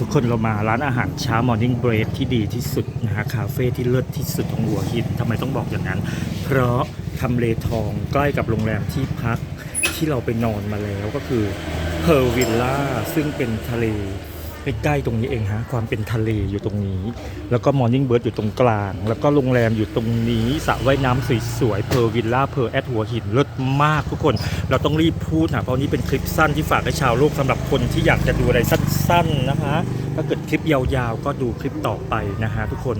ทุกคนเรามาร้านอาหารเช้ามอร์นิ่งเบรดที่ดีที่สุดนะฮะคาเฟ่ที่เลิศที่สุดของหัวหินทำไมต้องบอกอย่างนั้น เพราะทำเลทองใกล้กับโรงแรมที่พักที่เราไปนอนมาแล้วก็คือเพอร์วิลล่าซึ่งเป็นทะเล ใกล้ๆตรงนี้เองฮะความเป็นทะเลอยู่ตรงนี้ แล้วก็มอร์นิ่งเบิร์ดอยู่ตรงกลาง แล้วก็โรงแรมอยู่ตรงนี้สระว่ายน้ำสวยๆเพอร์วิลล่าเพอร์แอดหัวหินเลิศมากทุกคน เราต้องรีบพูดนะเพราะนี้เป็นคลิปสั้นที่ฝากให้ชาวโลกสำหรับคนที่อยากจะดูอะไรสั้นๆนะคะ ถ้าเกิดคลิปยาวๆ ก็ดูคลิปต่อไปนะฮะทุกคน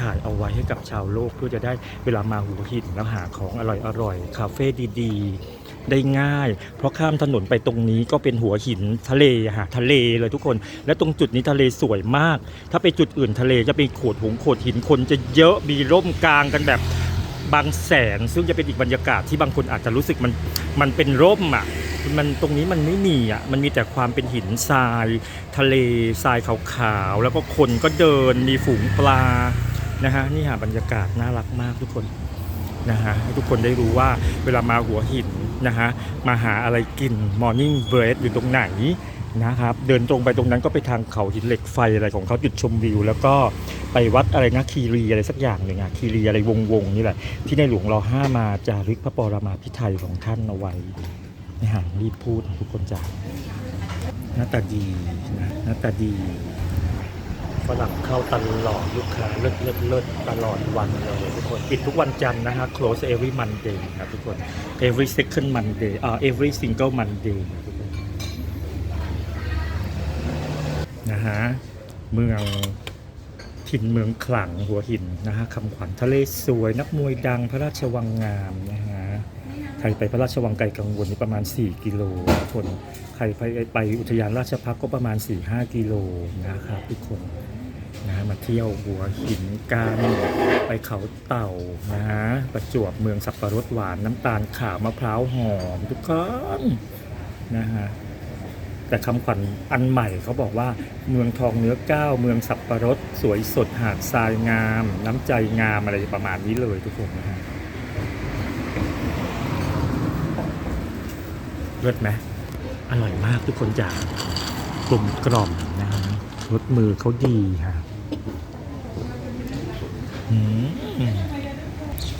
ถ่ายเอาไว้ให้กับชาวโลกเพื่อจะได้เวลามาหัวหินแล้วหาของอร่อยๆคาเฟ่ดีๆ ได้ง่าย เพราะข้ามถนนไปตรงนี้ก็เป็นหัวหินทะเลฮะทะเลเลยทุกคน และตรงจุดนี้ทะเลสวยมาก ถ้าไปจุดอื่นทะเลจะเป็นโขดหงโขดหินคนจะเยอะมีร่มกลางกันแบบบางแสน ซึ่งจะเป็นอีกบรรยากาศที่บางคนอาจจะรู้สึกมันมันเป็นร่มอะมันตรงนี้มันไม่มีอะมันมีแต่ความเป็นหินทราย ทะเลทรายขาวๆแล้วก็คนก็เดินมีฝูงปลานะฮะนี่ฮะบรรยากาศน่ารักมากทุกคนนะฮะให้ทุกคนได้รู้ว่าเวลามาหัวหิน นะฮะมาหาอะไรกินมอร์นิ่งเบรดอยู่ตรงไหนนะครับ เดินตรงไปตรงนั้นก็ไปทางเขาหินเหล็กไฟอะไรของเขาจุดชมวิว แล้วก็ไปวัดอะไรนะคีรีอะไรสักอย่างหนึ่งอะคีรีอะไรวงวงๆนี่แหละ ที่ในหลวงรอห้ามาจารึกพระปรมาภิไธยของท่านเอาไว้นี่ฮะรีบพูดทุกคนจ้าหน้าตาดีนะหน้าตาดี ฝรั่งเข้าตลอดลูกค้าเลิศเลิศเลิศตลอดวันเลยทุกคนปิดทุกวันจันทร์นะฮะ close every Monday ครับทุกคน every second Monday อ่า every single Monday ทุกคนนะฮะเมืองถิ่นเมืองขลังหัวหินนะฮะคำขวัญทะเลสวยนักมวยดังพระราชวังงามนะฮะ ใครไปพระราชวังไกลกังวลนี่ประมาณ 4 กิโลทุกคน ใครไปไปอุทยานราชพักก็ประมาณ 4-5 กิโลนะครับทุกคนนะมาเที่ยวหัวหินกันไปเขาเต่านะฮะประจวบเมืองสับปะรดหวานน้ำตาลขาวมะพร้าวหอมทุกคนนะฮะแต่คำขวัญอันใหม่เขาบอกว่าเมืองทองเนื้อก้าวเมืองสับปะรด สวยสดหาดทรายงาม น้ำใจงามอะไรประมาณนี้เลยทุกคนนะฮะ เลิศไหมอร่อยมากทุกคนจากลมกล่อมนะฮะรสมือเขาดีฮะ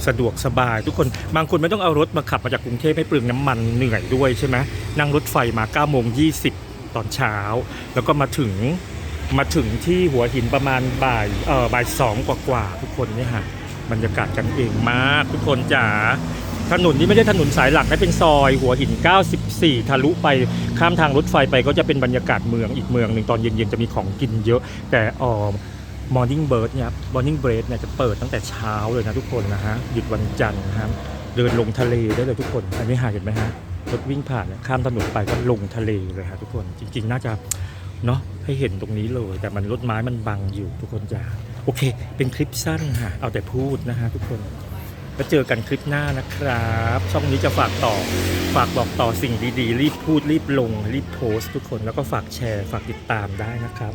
สะดวกสบายทุกคนบางคนไม่ต้องเอารถมาขับมาจากกรุงเทพให้เปลืองน้ำมันเหนื่อยด้วยใช่ไหมนั่งรถไฟมา9โมง20ตอนเช้า แล้วก็มาถึงมาถึงที่หัวหินประมาณบ่ายเออบ่ายสองกว่าๆทุกคนเนี่ยฮะบรรยากาศกันเองมาก ทุกคนจ๋า ถนนนี้ไม่ใช่ถนนสายหลักนะเป็นซอยหัวหิน 94 ทะลุไปข้ามทางรถไฟไปก็จะเป็นบรรยากาศเมืองอีกเมืองหนึ่งตอนเย็นๆจะมีของกินเยอะ แต่ออมอร์นิ่งเบิร์ดเนี่ยมอร์นิ่งเบรดเนี่ยจะเปิดตั้งแต่เช้าเลยนะทุกคนนะฮะหยุดวันจันทร์นะครับเดินลงทะเลได้เลยทุกคนอันนี้หาเห็นไหมฮะรถวิ่งผ่านข้ามถนนไปก็ลงทะเลเลยฮะทุกคนจริง ๆ น่าจะเนาะให้เห็นตรงนี้เลย แต่มันรถไม้มันบังอยู่ทุกคนจ้าโอเค เป็นคลิปสั้นฮะเอาแต่พูดนะฮะทุกคน แล้วเจอกันคลิปหน้านะครับ ช่องนี้จะฝากต่อ ฝากบอกต่อสิ่งดีๆ รีบพูดรีบลง รีบโพสต์ทุกคน แล้วก็ฝากแชร์ ฝากติดตามได้นะครับ